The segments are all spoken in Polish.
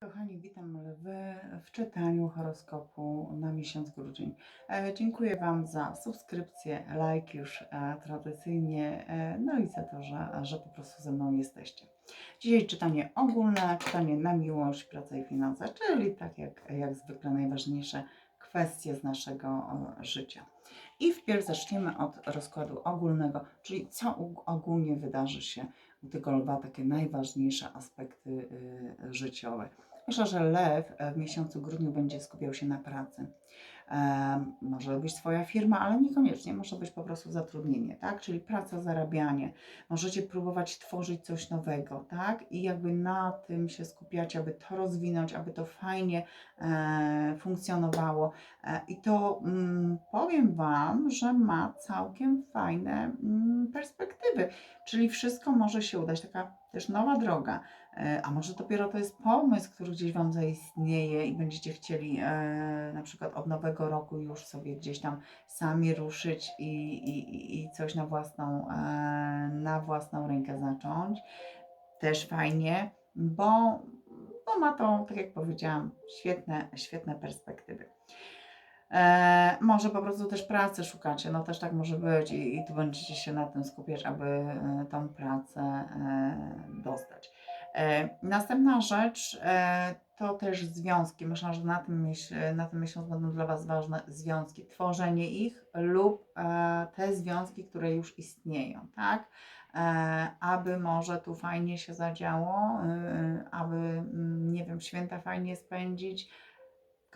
Kochani, witam lwy w czytaniu horoskopu na miesiąc grudzień. E, dziękuję Wam za subskrypcję, like już e, tradycyjnie, e, no i za to, że, że po prostu ze mną jesteście. Dzisiaj czytanie ogólne, czytanie na miłość, pracę i finanse, czyli tak jak, jak zwykle najważniejsze kwestie z naszego życia. I wpierw zaczniemy od rozkładu ogólnego, czyli co ogólnie wydarzy się u tego lwa, takie najważniejsze aspekty y, życiowe. Myślę, że lew e, w miesiącu grudniu będzie skupiał się na pracy. E, może być Twoja firma, ale niekoniecznie, może być po prostu zatrudnienie, tak? Czyli praca, zarabianie. Możecie próbować tworzyć coś nowego, tak? I jakby na tym się skupiać, aby to rozwinąć, aby to fajnie e, funkcjonowało. E, I to mm, powiem Wam, że ma całkiem fajne mm, perspektywy, czyli wszystko może się udać, taka też nowa droga. E, A może dopiero to jest pomysł, który gdzieś Wam zaistnieje i będziecie chcieli e, na przykład od nowego roku już sobie gdzieś tam sami ruszyć i, i, i coś na własną, e, na własną rękę zacząć. Też fajnie, bo, bo ma to, tak jak powiedziałam, świetne, świetne perspektywy. E, może po prostu też pracy szukacie, no też tak może być i, i tu będziecie się na tym skupiać, aby e, tą pracę e, dostać. E, następna rzecz e, to też związki. Myślę, że na tym, na tym miesiącu będą dla Was ważne związki, tworzenie ich lub e, te związki, które już istnieją, tak? Aby może tu fajnie się zadziało, e, aby, mm, nie wiem, święta fajnie spędzić,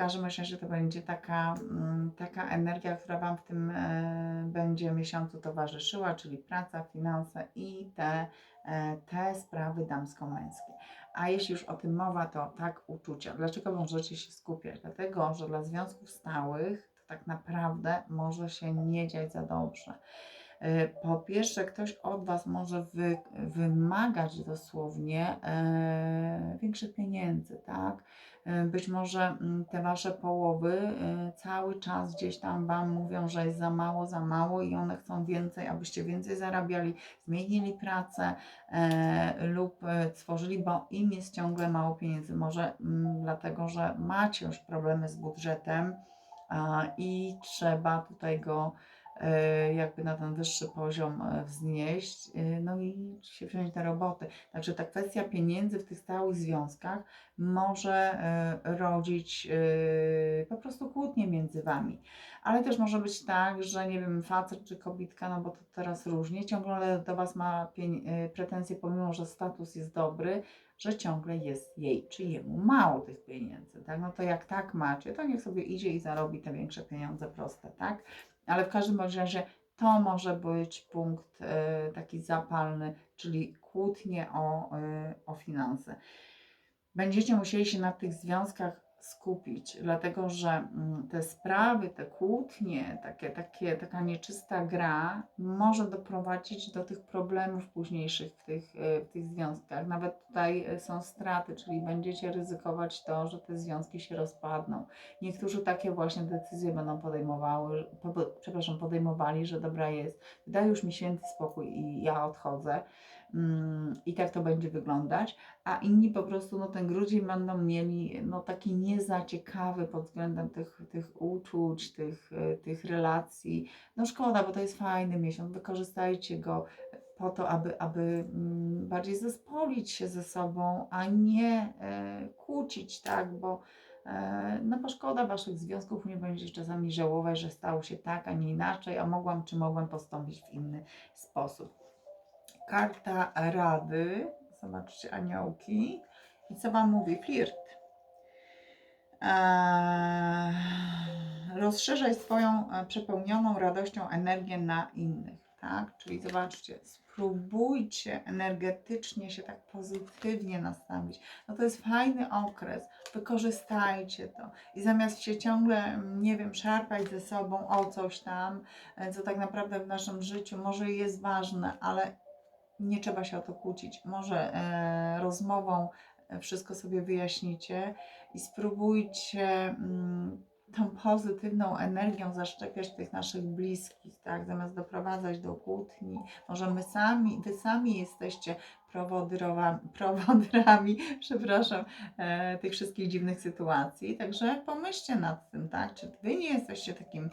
każdym razie to będzie taka, mm, taka energia, która Wam w tym e, będzie miesiącu towarzyszyła, czyli praca, finanse i te, e, te sprawy damsko-męskie. A jeśli już o tym mowa, to tak uczucia. Dlaczego możecie się skupiać? Dlatego, że dla związków stałych to tak naprawdę może się nie dziać za dobrze. E, Po pierwsze, ktoś od Was może wy, wymagać dosłownie e, większych pieniędzy, tak? E, Być może mm, te wasze połowy e, cały czas gdzieś tam wam mówią, że jest za mało, za mało i one chcą więcej, abyście więcej zarabiali, zmienili pracę e, lub e, tworzyli, bo im jest ciągle mało pieniędzy. Może mm, dlatego, że macie już problemy z budżetem a, i trzeba tutaj go e, jakby na ten wyższy poziom e, wznieść, e, no i się wziąć do roboty. Także ta kwestia pieniędzy w tych stałych związkach może e, rodzić e, po prostu kłótnie między wami. Ale też może być tak, że nie wiem, facet czy kobitka, no bo to teraz różnie, ciągle do was ma e, pretensje, pomimo że status jest dobry, że ciągle jest jej czy jemu mało tych pieniędzy, tak? No to jak tak macie, to niech sobie idzie i zarobi te większe pieniądze proste, tak? Ale w każdym razie to może być punkt e, taki zapalny, czyli kłótnie o, e, o finanse. Będziecie musieli się na tych związkach skupić, dlatego że mm, te sprawy, te kłótnie, takie, takie, taka nieczysta gra może doprowadzić do tych problemów późniejszych w tych, e, w tych związkach. Nawet tutaj e, są straty, czyli będziecie ryzykować to, że te związki się rozpadną. Niektórzy takie właśnie decyzje będą podejmowały, po, przepraszam, podejmowali, że dobra jest, daj już mi święty spokój i ja odchodzę. Mm, I tak to będzie wyglądać a inni po prostu no, ten grudzień będą mieli no, taki nie za ciekawy pod względem tych, tych uczuć, tych, e, tych relacji. No szkoda, bo to jest fajny miesiąc, wykorzystajcie go po to, aby, aby mm, bardziej zespolić się ze sobą, a nie e, kłócić, tak, bo e, no bo szkoda waszych związków, nie będziecie czasami żałować, że stało się tak, a nie inaczej, a mogłam czy mogłem postąpić w inny sposób. Karta Rady Zobaczcie, aniołki. I co Wam mówi? Flirt. Eee, rozszerzaj swoją e, przepełnioną radością energię na innych, tak? Czyli zobaczcie, spróbujcie energetycznie się tak pozytywnie nastawić. No to jest fajny okres, wykorzystajcie to. I zamiast się ciągle, nie wiem, szarpać ze sobą o coś tam, e, co tak naprawdę w naszym życiu może jest ważne, ale nie trzeba się o to kłócić. Może e, rozmową e, wszystko sobie wyjaśnicie i spróbujcie mm, tą pozytywną energią zaszczepiać tych naszych bliskich, tak? Zamiast doprowadzać do kłótni, może my sami, wy sami jesteście prowodrami, przepraszam, e, tych wszystkich dziwnych sytuacji. Także pomyślcie nad tym, tak? Czy wy nie jesteście takim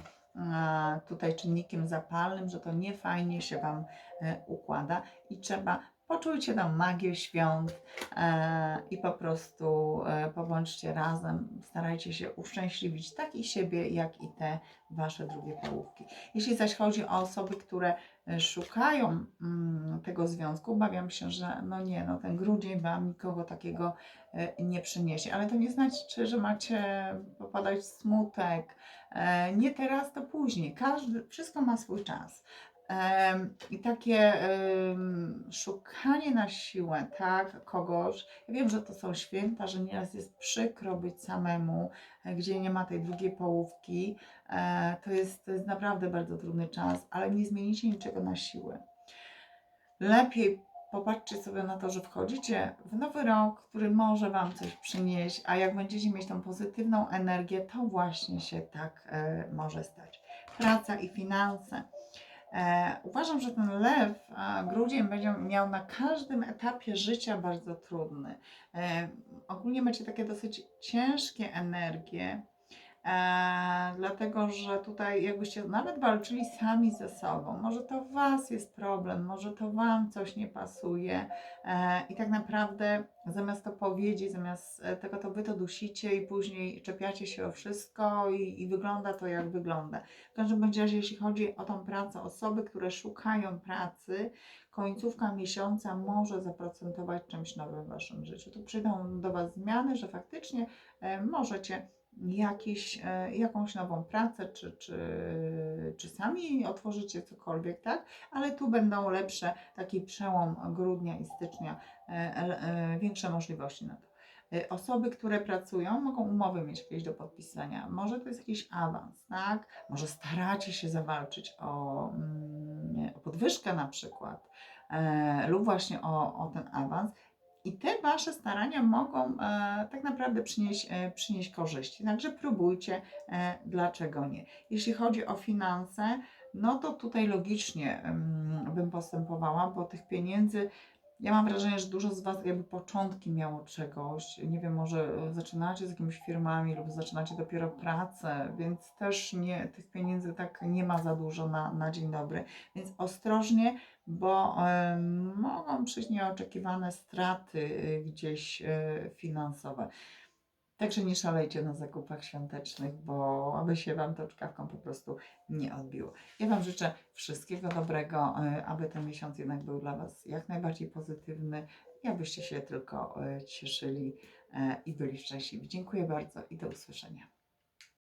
tutaj czynnikiem zapalnym, że to nie fajnie się wam e, układa i trzeba poczujcie tam magię świąt e, i po prostu e, pobądźcie razem, starajcie się uszczęśliwić tak i siebie, jak i te wasze drugie połówki. Jeśli zaś chodzi o osoby, które e, szukają mm, tego związku, obawiam się, że no nie, no ten grudzień wam nikogo takiego nie przyniesie, ale to nie znaczy, że macie popadać w smutek, nie teraz, to później. Każdy, wszystko ma swój czas. I takie szukanie na siłę, tak, kogoś. Ja wiem, że to są święta, że nieraz jest przykro być samemu, e, gdzie nie ma tej drugiej połówki. E, to, jest, to jest naprawdę bardzo trudny czas, ale nie zmienicie niczego na siłę. Lepiej popatrzcie sobie na to, że wchodzicie w nowy rok, który może Wam coś przynieść, a jak będziecie mieć tą pozytywną energię, to właśnie się tak e, może stać. Praca i finanse. E, uważam, że ten lew, grudzień będzie miał na każdym etapie życia bardzo trudny. E, ogólnie macie takie dosyć ciężkie energie, dlatego że tutaj jakbyście nawet walczyli sami ze sobą. Może to Was jest problem, może to Wam coś nie pasuje e, i tak naprawdę zamiast to powiedzieć, zamiast e, tego to Wy to dusicie i później czepiacie się o wszystko i, i wygląda to jak wygląda. W każdym bądź razie, jeśli chodzi o tą pracę, osoby, które szukają pracy, końcówka miesiąca może zaprocentować czymś nowym w Waszym życiu. Tu przyjdą do Was zmiany, że faktycznie e, możecie jakiś, e, jakąś nową pracę, czy, czy, czy sami otworzycie cokolwiek, tak? Ale tu będą lepsze, taki przełom grudnia i stycznia, e, e, większe możliwości na to. Osoby, które pracują, mogą umowy mieć jakieś do podpisania. Może to jest jakiś awans, tak? Może staracie się zawalczyć o, mm, o podwyżkę na przykład, lub właśnie o, o ten awans. I te Wasze starania mogą e, tak naprawdę przynieść, e, przynieść korzyści. Także próbujcie, e, dlaczego nie. Jeśli chodzi o finanse, no to tutaj logicznie bym postępowała, bo tych pieniędzy, ja mam wrażenie, że dużo z Was jakby początki miało czegoś. Nie wiem, może e, zaczynacie z jakimiś firmami lub zaczynacie dopiero pracę, więc też nie, tych pieniędzy tak nie ma za dużo na, na dzień dobry. Więc ostrożnie, bo em, mogą przyjść nieoczekiwane straty y, gdzieś y, finansowe. Także nie szalejcie na zakupach świątecznych, bo aby się Wam to czkawką po prostu nie odbiło. Ja Wam życzę wszystkiego dobrego, y, aby ten miesiąc jednak był dla Was jak najbardziej pozytywny i abyście się tylko y, cieszyli y, i byli szczęśliwi. Dziękuję bardzo i do usłyszenia.